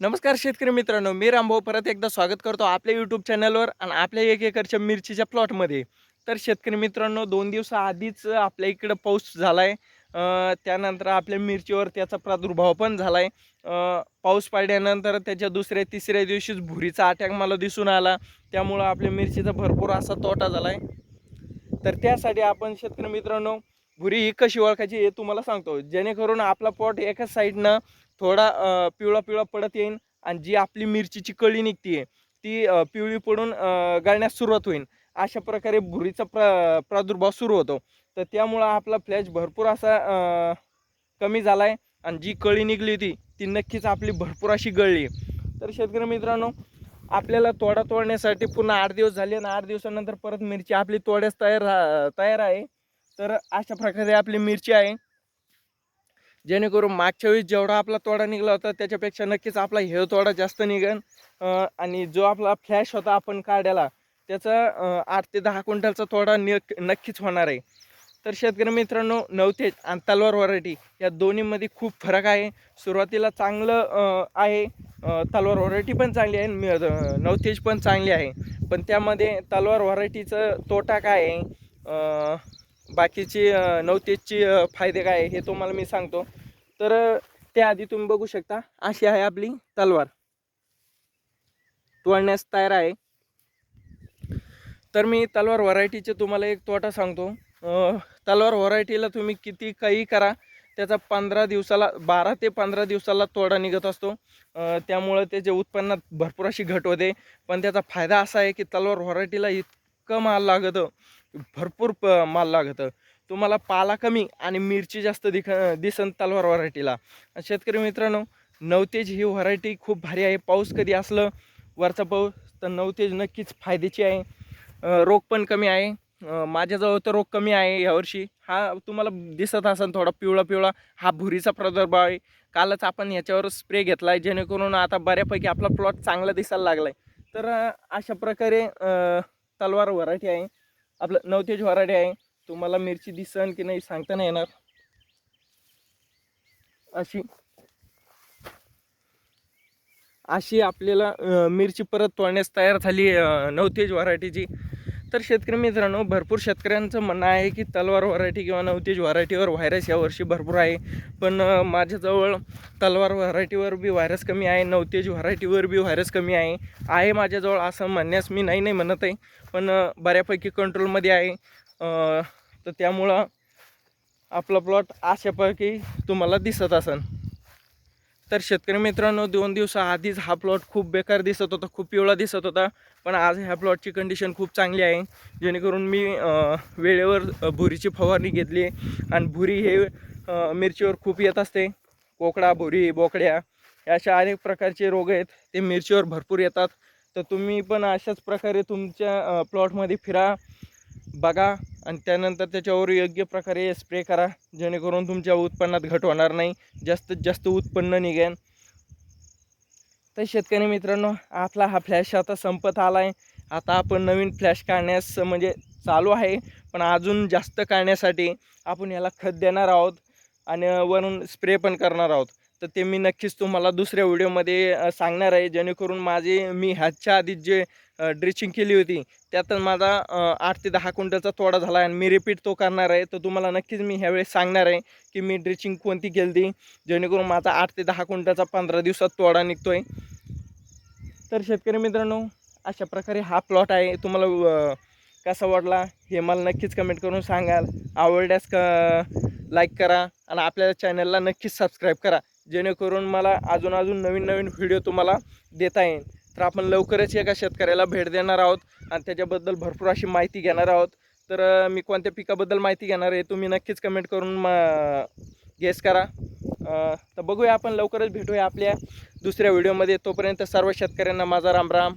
नमस्कार शेतकरी मित्रांनो मी रामभाऊ परत एकदा स्वागत करतो आपल्या यूट्यूब चॅनलवर आणि आपल्या एक एकरच्या मिरचीच्या प्लॉटमध्ये तर शेतकरी मित्रांनो दोन दिवसाआधीच आपल्या इकडं पाऊस झाला आहे त्यानंतर आपल्या मिरचीवर त्याचा प्रादुर्भाव पण झाला आहे पाऊस पडल्यानंतर त्याच्या दुसऱ्या तिसऱ्या दिवशीच भुरीचा अटॅक मला दिसून आला. त्यामुळं आपल्या मिरचीचा भरपूर असा तोटा झाला आहे तर त्यासाठी आपण शेतकरी मित्रांनो भुरी ही कशी ओळखायची हे तुम्हाला सांगतो. जेणेकरून आपला पॉट एकाच साईडनं थोडा पिवळा पिवळा पडत येईन आणि जी आपली मिरचीची कळी निघतीये ती पिवळी पडून गळण्यास सुरुवात होईल अशा प्रकारे भुरीचा प्र प्रादुर्भाव सुरू होतो. तर त्यामुळं आपला फ्लॅश भरपूर असा कमी झाला आहे आणि जी कळी निघली होती ती नक्कीच आपली भरपूर अशी गळली. तर शेतकरी मित्रांनो आपल्याला तोडा तोडण्यासाठी पुन्हा आठ दिवस झाले आणि आठ दिवसानंतर परत मिरची आपली तोड्यास तयार रा- तयार आहे. तर अशा प्रकारे आपली मिरची आहे. जेणेकरून मागच्या वेळेस जेवढा आपला तोडा निघाला होता त्याच्यापेक्षा नक्कीच आपला हे तोडा जास्त निघेल. आणि जो आपला फ्लॅश होता आपण काढायला त्याचा आठ ते दहा क्विंटलचा तोडा नक नक्कीच होणार आहे. तर शेतकरी मित्रांनो नवतेज आणि तलवार व्हरायटी या दोन्हीमध्ये खूप फरक आहे. सुरुवातीला चांगलं आहे. तलवार व्हरायटी पण चांगली आहे आणि नवतेज पण चांगली आहे. पण त्यामध्ये तलवार व्हरायटीचं तोटा काय आहे? बाकीची नवतेजची फायदे काय आहे हे तुम्हाला मी सांगतो. तर त्याआधी तुम्ही बघू शकता अशी आहे आपली तलवार. तोडण्यास तयार आहे. तर मी तलवार व्हरायटीचे तुम्हाला एक तोटा सांगतो. तलवार व्हरायटीला तुम्ही किती काही करा त्याचा पंधरा दिवसाला बारा ते पंधरा दिवसाला तोडा निघत असतो. त्यामुळं त्याचे उत्पन्नात भरपूर अशी घट होते. पण त्याचा फायदा असा आहे की तलवार व्हरायटीला इतकं माल लागतं भरपूर प माल लागतं. तुम्हाला पाला कमी आणि मिरची जास्त दिख दिसन तलवार व्हरायटीला. शेतकरी मित्रांनो नवतेज ही व्हरायटी खूप भारी आहे. पाऊस कधी असलं वरचा पाऊस तर नवतेज नक्कीच फायद्याची आहे. रोग पण कमी आहे. माझ्याजवळ तर रोग कमी आहे यावर्षी हा तुम्हाला दिसत असेल थोडा पिवळा पिवळा. हा भुरीचा प्रादुर्भाव आहे. कालच आपण याच्यावर स्प्रे घेतला आहे जेणेकरून आता बऱ्यापैकी आपला प्लॉट चांगला दिसायला लागला आहे तर अशा प्रकारे तलवार व्हरायटी आहे. आपलं नवतेज व्हरायटी आहे. तुम्हाला मिरची दिसन की नाही सांगता नाही येणार. अशी. अशी आपल्याला मिरची परत तोडण्यास तयार झाली नवतेज व्हरायटीची तर शेतकरी मित्रांनो भरपूर शेतकऱ्यांचं म्हणणं आहे की तलवार व्हरायटी किंवा नवतेज व्हरायटीवर व्हायरस यावर्षी भरपूर आहे. पण माझ्याजवळ तलवार व्हरायटीवर बी व्हायरस कमी आहे नवतेज व्हरायटीवर बी व्हायरस कमी आहे. आहे माझ्याजवळ असं म्हणण्यास मी नाही नाही म्हणत आहे. पण बऱ्यापैकी कंट्रोलमध्ये आहे. तर त्यामुळं आपला प्लॉट अशापैकी तुम्हाला दिसत असेल तर शेतकरी मित्रांनो दोन दिवसाआधीच हा प्लॉट खूप बेकार दिसत होता खूप पिवळा दिसत होता. पण आज ह्या प्लॉटची कंडिशन खूप चांगली आहे. जेणेकरून मी वेळेवर भुरीची फवारणी घेतली. आणि भुरी हे मिरचीवर खूप येत असते. कोकडा भुरी बोकड्या अशा अनेक प्रकारचे रोग आहेत. ते मिरचीवर भरपूर येतात. तर तुम्ही पण अशाच प्रकारे तुमच्या प्लॉटमध्ये फिरा. बघा आणि त्यानंतर त्याच्यावर योग्य प्रकारे स्प्रे करा. जेणेकरून तुमच्या उत्पन्नात घट होणार नाही. जास्तीत जास्त उत्पन्न निघेन तर शेतकरी मित्रांनो आपला हा फ्लॅश आता संपत आला आहे आता आपण नवीन फ्लॅश काढण्यास म्हणजे चालू आहे. पण अजून जास्त काढण्यासाठी आपण याला खत देणार आहोत. आणि वरून स्प्रे पण करणार आहोत. तर ते मी नक्कीच तुम्हाला दुसऱ्या व्हिडिओमध्ये सांगणार आहे. जेणेकरून माझे मी ह्याच्या आधी जे ड्रिचिंग केली होती त्यात माझा आठ ते दहा क्विंटलचा तोडा झाला आहे आणि मी रिपीट तो करणार आहे. तर तुम्हाला नक्कीच मी ह्यावेळेस सांगणार आहे की मी ड्रिचिंग कोणती केली ती जेणेकरून माझा आठ ते दहा क्विंटलचा पंधरा दिवसात तोडा निघतो आहे तर शेतकरी मित्रांनो अशा प्रकारे हा प्लॉट आहे. तुम्हाला कसा वाटला हे मला नक्कीच कमेंट करून सांगाल. आवडल्यास क लाईक करा आणि आपल्या चॅनलला नक्कीच सबस्क्राईब करा. जेणेकरून मला अजून अजून नवीन नवीन व्हिडिओ तुम्हाला देता येईल. तर आपण लवकरच एका शेतकऱ्याला भेट देणार आहोत आणि त्याच्याबद्दल भरपूर अशी माहिती घेणार आहोत. तर मी कोणत्या पिकाबद्दल माहिती घेणार आहे तुम्ही नक्कीच कमेंट करून म गेस करा. तर बघूया आपण लवकरच भेटूया आपल्या दुसऱ्या व्हिडिओमध्ये तोपर्यंत सर्व शेतकऱ्यांना माझा रामराम